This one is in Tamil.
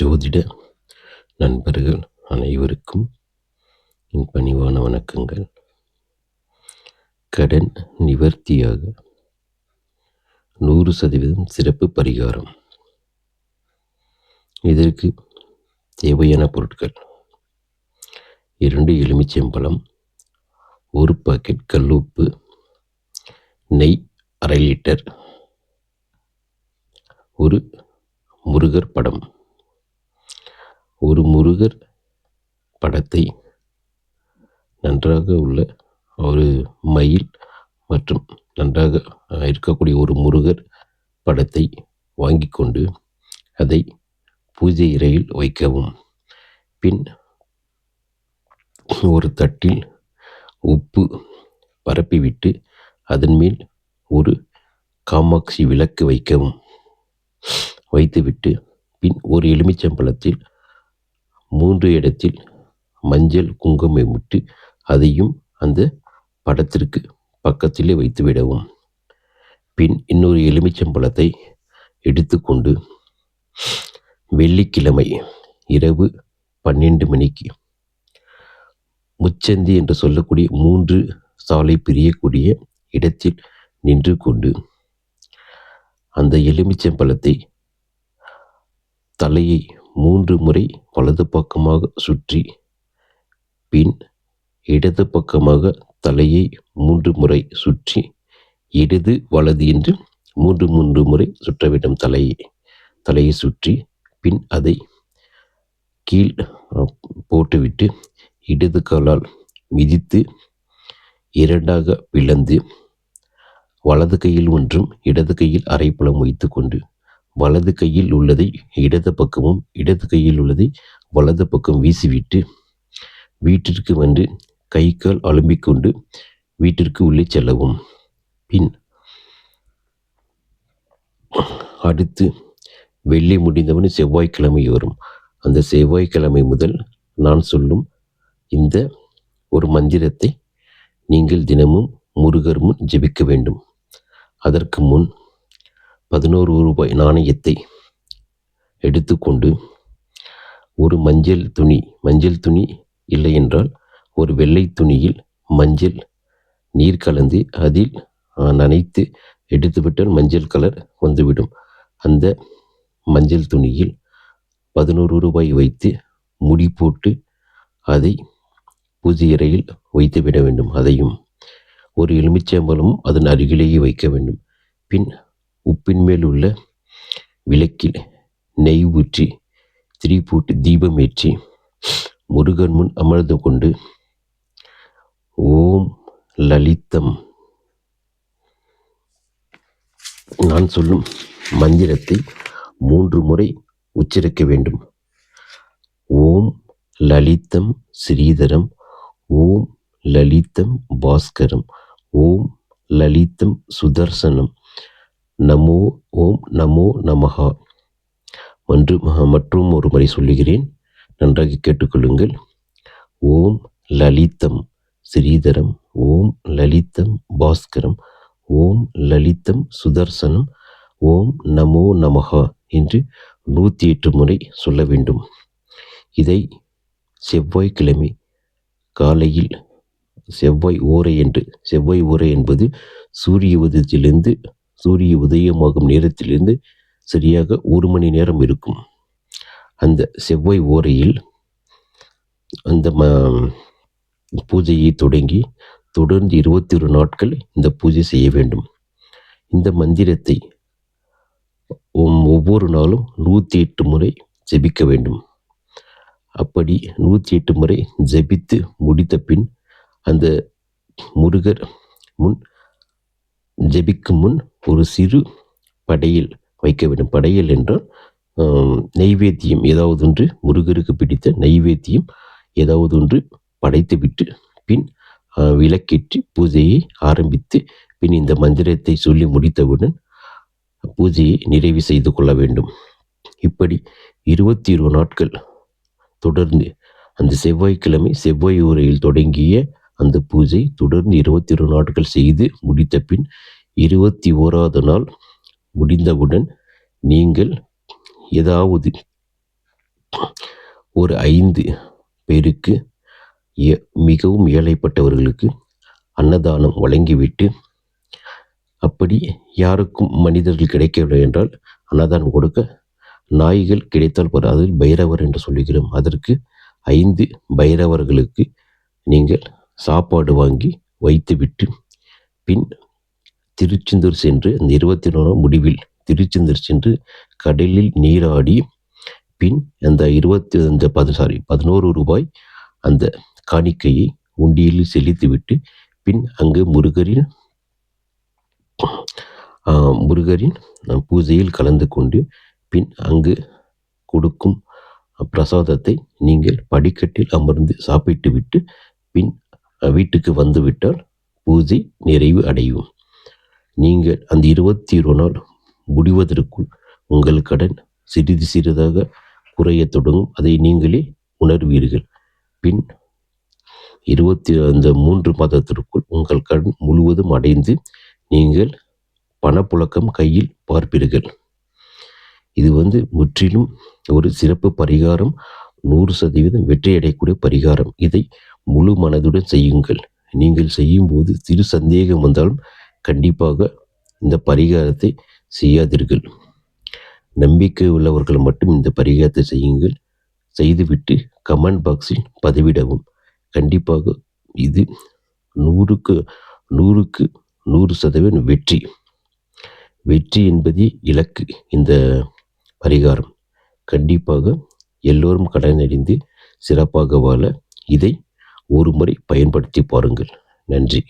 ஜோதிட நண்பர்கள் அனைவருக்கும் என் பணிவான வணக்கங்கள். கடன் நிவர்த்தியாக நூறு சதவீதம் சிறப்பு பரிகாரம். இதற்கு தேவையான பொருட்கள். இரண்டு எலுமிச்சம்பழம் ஒரு பாக்கெட் கல்லுப்பு நெய் அரை லிட்டர் ஒரு முருகர் படம். ஒரு முருகர் படத்தை நன்றாக உள்ள ஒரு மயில் மற்றும் நன்றாக இருக்கக்கூடிய ஒரு முருகர் படத்தை வாங்கி கொண்டு அதை பூஜை இறையில் வைக்கவும். பின் ஒரு தட்டில் உப்பு பரப்பிவிட்டு அதன் மேல் ஒரு காமாட்சி விளக்கு வைக்கவும். வைத்துவிட்டு பின் ஒரு எலுமிச்சம்பழத்தில் மூன்று இடத்தில் மஞ்சள் குங்குமம் விட்டு அதையும் அந்த படத்திற்கு பக்கத்திலே வைத்துவிடவும் பின் இன்னொரு எலுமிச்சம்பழத்தை எடுத்துக்கொண்டு வெள்ளிக்கிழமை இரவு பன்னெண்டு மணிக்கு முச்சந்தி என்று சொல்லக்கூடிய மூன்று சாலை பிரியக்கூடிய இடத்தில் நின்று கொண்டு அந்த எலுமிச்சம்பழத்தை தலையை மூன்று முறை வலது பக்கமாக சுற்றி பின் இடது பக்கமாக தலையை மூன்று முறை சுற்றி இடது வலது என்று மூன்று மூன்று முறை சுற்ற வேண்டும் தலையை. தலையை சுற்றி பின் அதை கீழ் போட்டுவிட்டு இடது காலால் மிதித்து இரண்டாக பிளந்து வலது கையில் ஒன்றும் இடது கையில் அரைப்பழம் வைத்துக்கொண்டு வலது கையில் உள்ளதை இடது பக்கமும் இடது கையில் உள்ளதை வலது பக்கம் வீசிவிட்டு வீட்டிற்கு வந்து கை கால் அலும்பிக்கொண்டு வீட்டிற்கு உள்ளே செல்லவும். பின் அடுத்து வெள்ளி முடிந்தவன் செவ்வாய்க்கிழமை வரும். அந்த செவ்வாய்க்கிழமை முதல் நான் சொல்லும் இந்த ஒரு மந்திரத்தை நீங்கள் தினமும் முருகர் முன் ஜெபிக்க வேண்டும். அதற்கு முன் பதினோரு ரூபாய் நாணயத்தை எடுத்துக்கொண்டு ஒரு மஞ்சள் துணி மஞ்சள் துணி இல்லை என்றால் ஒரு வெள்ளை துணியில் மஞ்சள் நீர் கலந்து அதில் நனைத்து எடுத்துவிட்டால் மஞ்சள் கலர் வந்துவிடும். அந்த மஞ்சள் துணியில் பதினோரு ரூபாய் வைத்து முடி போட்டு அதை பூஜை அறையில் வைத்து விட வேண்டும். அதையும் ஒரு எலுமிச்சம்பழமும் அதன் அருகிலேயே வைக்க வேண்டும். பின் உப்பின் மேல் உள்ள விளக்கில் நெய் ஊற்றி திரி போட்டு தீபம் ஏற்றி முருகன் முன் அமர்ந்து கொண்டு ஓம் லலிதம். நான் சொல்லும் மந்திரத்தை மூன்று முறை உச்சரிக்க வேண்டும். ஓம் லலிதம் ஸ்ரீதரம் ஓம் லலிதம் பாஸ்கரம் ஓம் லலிதம் சுதர்சனம். நமோ ஓம் நமோ நமஹா. என்று மற்றும் ஒரு முறை சொல்லுகிறேன். நன்றாக கேட்டுக்கொள்ளுங்கள். ஓம் லலிதம் ஸ்ரீதரம் ஓம் லலிதம் பாஸ்கரம் ஓம் லலிதம் சுதர்சனம் ஓம் நமோ நமஹா என்று நூற்றி எட்டு முறை சொல்ல வேண்டும். இதை செவ்வாய்க்கிழமை காலையில் செவ்வாய் ஓரை என்று செவ்வாய் ஓரை என்பது சூரிய உதயத்திலிருந்து சூரிய உதயமாகும் நேரத்திலிருந்து சரியாக ஒரு மணி நேரம் இருக்கும். அந்த செவ்வாய் ஓரையில் அந்த ம பூஜையை தொடங்கி தொடர்ந்து இருபத்தி ஒரு நாட்கள் இந்த பூஜை செய்ய வேண்டும். இந்த மந்திரத்தை ஒவ்வொரு நாளும் நூற்றி எட்டு முறை ஜெபிக்க வேண்டும். அப்படி நூற்றி எட்டு முறை ஜெபித்து முடித்த பின் அந்த முருகர் முன் ஜெபிக்கும் முன் ஒரு சிறு படையில் வைக்க வேண்டும். படையல் என்றால் நெய்வேத்தியம் ஏதாவது ஒன்று முருகருக்கு பிடித்த நெய்வேத்தியம் ஏதாவது ஒன்று படைத்துவிட்டு பின் விளக்கேற்றி பூஜையை ஆரம்பித்து பின் இந்த மந்திரத்தை சொல்லி முடித்தவுடன் பூஜையை நிறைவு செய்து கொள்ள வேண்டும். இப்படி இருபத்தி இரு நாட்கள் தொடர்ந்து அந்த செவ்வாய்க்கிழமை செவ்வாய் உரையில் தொடங்கிய அந்த பூஜை தொடர்ந்து இருபத்தி இரு நாட்கள் செய்து முடித்த பின் இருபத்தி ஓராவது நாள் முடிந்தவுடன் நீங்கள் ஏதாவது ஒரு ஐந்து பேருக்கு ஏ- மிகவும் ஏழைப்பட்டவர்களுக்கு அன்னதானம் வழங்கிவிட்டு அப்படி யாருக்கும் மனிதர்கள் கிடைக்கவில்லை என்றால் அன்னதானம் கொடுக்க நாய்கள் கிடைத்தால் போற அதில் பைரவர் என்று சொல்லுகிறோம். அதற்கு ஐந்து பைரவர்களுக்கு நீங்கள் சாப்பாடு வாங்கி வைத்துவிட்டு பின் திருச்செந்தூர் சென்று அந்த இருபத்தி நாலாம் முடிவில் திருச்செந்தூர் சென்று கடலில் நீராடி பின் அந்த இருபத்தி அந்த பது சாரி பதினோரு ரூபாய் அந்த காணிக்கையை உண்டியில் செலுத்திவிட்டு பின் அங்கு முருகரின் முருகரின் பூஜையில் கலந்து கொண்டு பின் அங்கு கொடுக்கும் பிரசாதத்தை நீங்கள் படிக்கட்டில் அமர்ந்து சாப்பிட்டு விட்டு பின் வீட்டுக்கு வந்துவிட்டால் பூஜை நிறைவு அடையும். நீங்கள் அந்த இருபத்தி ஒரு நாள் முடிவதற்குள் உங்கள் கடன் சிறிது சிறிதாக குறையத் தொடங்கும். அதை நீங்களே உணர்வீர்கள். பின் இருபத்தி அந்த மூன்று மாதத்திற்குள் உங்கள் கடன் முழுவதும் அடைந்து நீங்கள் பணப்புழக்கம் கையில் பார்ப்பீர்கள். இது வந்து முற்றிலும் ஒரு சிறப்பு பரிகாரம் நூறு சதவீதம் வெற்றியடையக்கூடிய பரிகாரம். இதை முழு மனதுடன் செய்யுங்கள். நீங்கள் செய்யும்போது சிறு சந்தேகம் வந்தாலும் கண்டிப்பாக இந்த பரிகாரத்தை செய்யாதீர்கள். நம்பிக்கை உள்ளவர்கள் மட்டும் இந்த பரிகாரத்தை செய்யுங்கள். செய்துவிட்டு கமெண்ட் பாக்ஸில் பதிவிடவும். கண்டிப்பாக இது நூறுக்கு நூறுக்கு நூறு சதவீதம் வெற்றி. வெற்றி என்பதே இலக்கு இந்த பரிகாரம். கண்டிப்பாக எல்லோரும் கடனடைந்து சிறப்பாக வாழ இதை ஒரு முறை பயன்படுத்தி பாருங்கள். நன்றி.